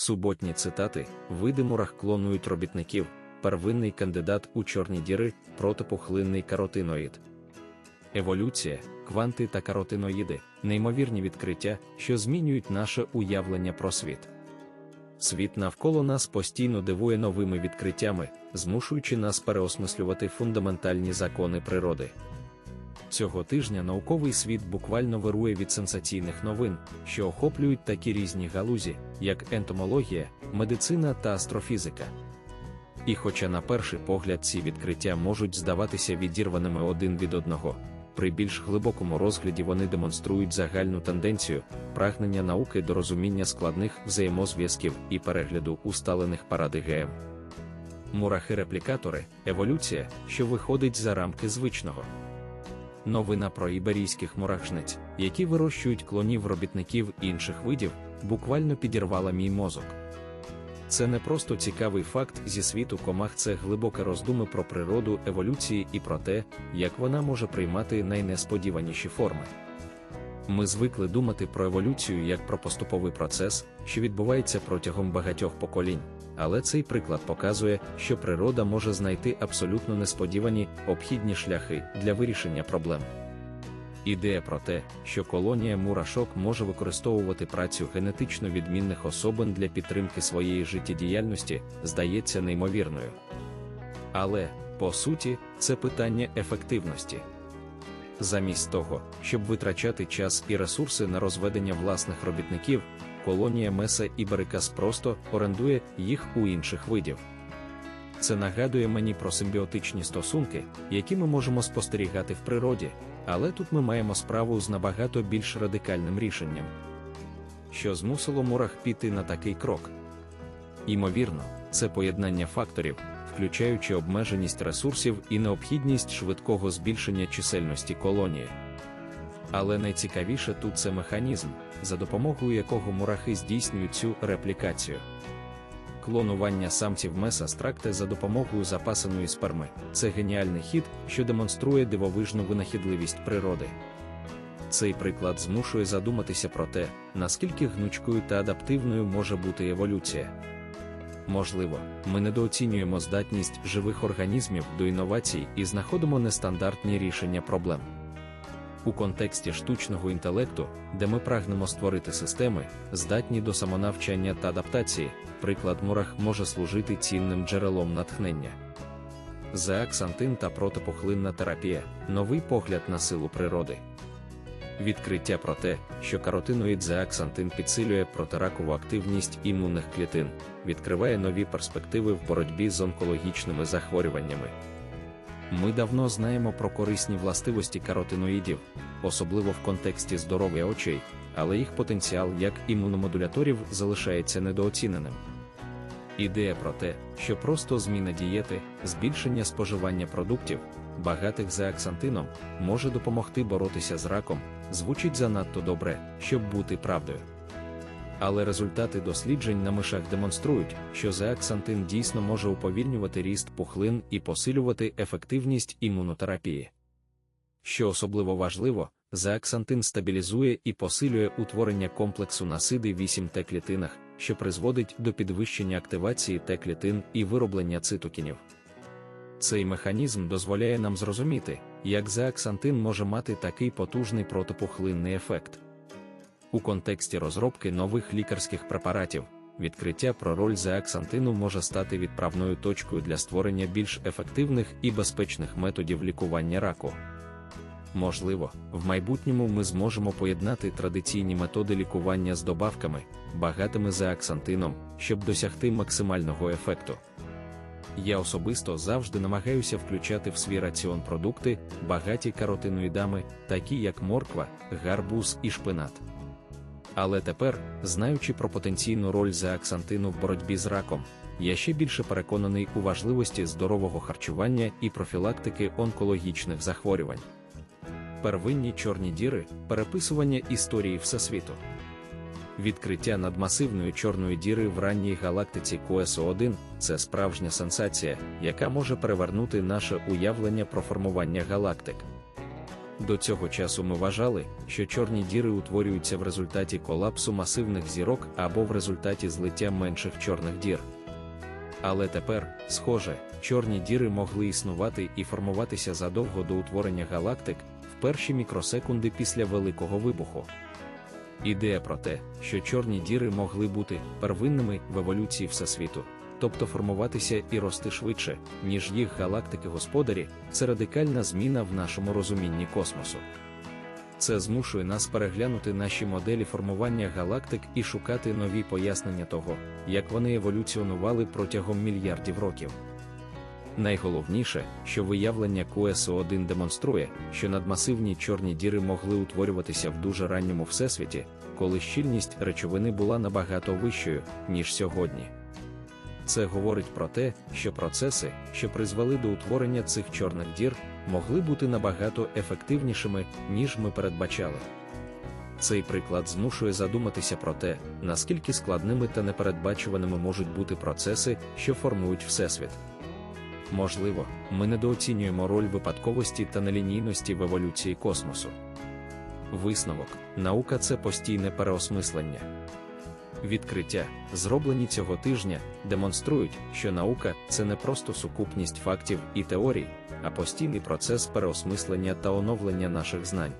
Суботні цитати, види мурах клонують робітників, первинний кандидат у чорні діри, протипухлинний каротиноїд. Еволюція, кванти та каротиноїди неймовірні відкриття, що змінюють наше уявлення про світ. Світ навколо нас постійно дивує новими відкриттями, змушуючи нас переосмислювати фундаментальні закони природи. Цього тижня науковий світ буквально вирує від сенсаційних новин, що охоплюють такі різні галузі, як ентомологія, медицина та астрофізика. І хоча на перший погляд ці відкриття можуть здаватися відірваними один від одного, при більш глибокому розгляді вони демонструють загальну тенденцію, прагнення науки до розуміння складних взаємозв'язків і перегляду усталених парадигем. Мурахи-реплікатори еволюція, що виходить за рамки звичного. Новина про іберійських мурашниць, які вирощують клонів робітників інших видів, буквально підірвала мій мозок. Це не просто цікавий факт зі світу комах, це глибоке роздуми про природу еволюції і про те, як вона може приймати найнесподіваніші форми. Ми звикли думати про еволюцію як про поступовий процес, що відбувається протягом багатьох поколінь, але цей приклад показує, що природа може знайти абсолютно несподівані обхідні шляхи для вирішення проблем. Ідея про те, що колонія мурашок може використовувати працю генетично відмінних особин для підтримки своєї життєдіяльності, здається неймовірною. Але, по суті, це питання ефективності. Замість того, щоб витрачати час і ресурси на розведення власних робітників, колонія Меса і Берикас просто орендує їх у інших видів. Це нагадує мені про симбіотичні стосунки, які ми можемо спостерігати в природі, але тут ми маємо справу з набагато більш радикальним рішенням. Що змусило мурах піти на такий крок? Ймовірно, це поєднання факторів, включаючи обмеженість ресурсів і необхідність швидкого збільшення чисельності колонії. Але найцікавіше тут це механізм, за допомогою якого мурахи здійснюють цю реплікацію. Клонування самців меса стракте за допомогою запасаної сперми це геніальний хід, що демонструє дивовижну винахідливість природи. Цей приклад змушує задуматися про те, наскільки гнучкою та адаптивною може бути еволюція. Можливо, ми недооцінюємо здатність живих організмів до інновацій і знаходимо нестандартні рішення проблем. У контексті штучного інтелекту, де ми прагнемо створити системи, здатні до самонавчання та адаптації, приклад мурах може служити цінним джерелом натхнення. Зеаксантин та протипухлинна терапія новий погляд на силу природи. Відкриття про те, що каротиноїд зеаксантин підсилює протиракову активність імунних клітин, відкриває нові перспективи в боротьбі з онкологічними захворюваннями. Ми давно знаємо про корисні властивості каротиноїдів, особливо в контексті здоров'я очей, але їх потенціал як імуномодуляторів залишається недооціненим. Ідея про те, що просто зміна дієти, збільшення споживання продуктів, багатих зеаксантином, може допомогти боротися з раком, звучить занадто добре, щоб бути правдою. Але результати досліджень на мишах демонструють, що зеаксантин дійсно може уповільнювати ріст пухлин і посилювати ефективність імунотерапії. Що особливо важливо, зеаксантин стабілізує і посилює утворення комплексу насиди 8 Т клітинах, що призводить до підвищення активації Т клітин і вироблення цитокінів. Цей механізм дозволяє нам зрозуміти, як зеаксантин може мати такий потужний протипухлинний ефект. У контексті розробки нових лікарських препаратів, відкриття про роль зеаксантину може стати відправною точкою для створення більш ефективних і безпечних методів лікування раку. Можливо, в майбутньому ми зможемо поєднати традиційні методи лікування з добавками, багатими зеаксантином, щоб досягти максимального ефекту. Я особисто завжди намагаюся включати в свій раціон продукти, багаті каротиноїдами, такі як морква, гарбуз і шпинат. Але тепер, знаючи про потенційну роль зеаксантину в боротьбі з раком, я ще більше переконаний у важливості здорового харчування і профілактики онкологічних захворювань. Первинні чорні діри переписування історії Всесвіту. Відкриття надмасивної чорної діри в ранній галактиці QSO1 це справжня сенсація, яка може перевернути наше уявлення про формування галактик. До цього часу ми вважали, що чорні діри утворюються в результаті колапсу масивних зірок або в результаті злиття менших чорних дір. Але тепер, схоже, чорні діри могли існувати і формуватися задовго до утворення галактик в перші мікросекунди після Великого вибуху. Ідея про те, що чорні діри могли бути первинними в еволюції Всесвіту, тобто формуватися і рости швидше, ніж їх галактики-господарі, це радикальна зміна в нашому розумінні космосу. Це змушує нас переглянути наші моделі формування галактик і шукати нові пояснення того, як вони еволюціонували протягом мільярдів років. Найголовніше, що виявлення QSO1 демонструє, що надмасивні чорні діри могли утворюватися в дуже ранньому всесвіті, коли щільність речовини була набагато вищою, ніж сьогодні. Це говорить про те, що процеси, що призвели до утворення цих чорних дір, могли бути набагато ефективнішими, ніж ми передбачали. Цей приклад змушує задуматися про те, наскільки складними та непередбачуваними можуть бути процеси, що формують Всесвіт. Можливо, ми недооцінюємо роль випадковості та нелінійності в еволюції космосу. Висновок наука це постійне переосмислення. Відкриття, зроблені цього тижня, демонструють, що наука це не просто сукупність фактів і теорій, а постійний процес переосмислення та оновлення наших знань.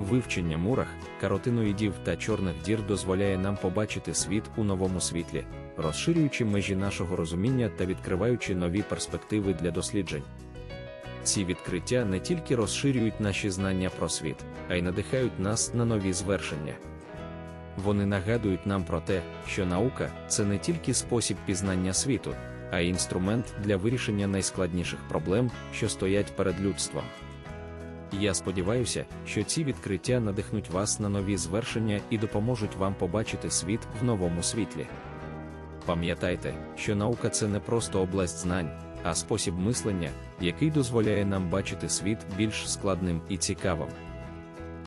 Вивчення мурах, каротиноїдів та чорних дір дозволяє нам побачити світ у новому світлі, розширюючи межі нашого розуміння та відкриваючи нові перспективи для досліджень. Ці відкриття не тільки розширюють наші знання про світ, а й надихають нас на нові звершення. Вони нагадують нам про те, що наука це не тільки спосіб пізнання світу, а й інструмент для вирішення найскладніших проблем, що стоять перед людством. Я сподіваюся, що ці відкриття надихнуть вас на нові звершення і допоможуть вам побачити світ в новому світлі. Пам'ятайте, що наука це не просто область знань, а спосіб мислення, який дозволяє нам бачити світ більш складним і цікавим.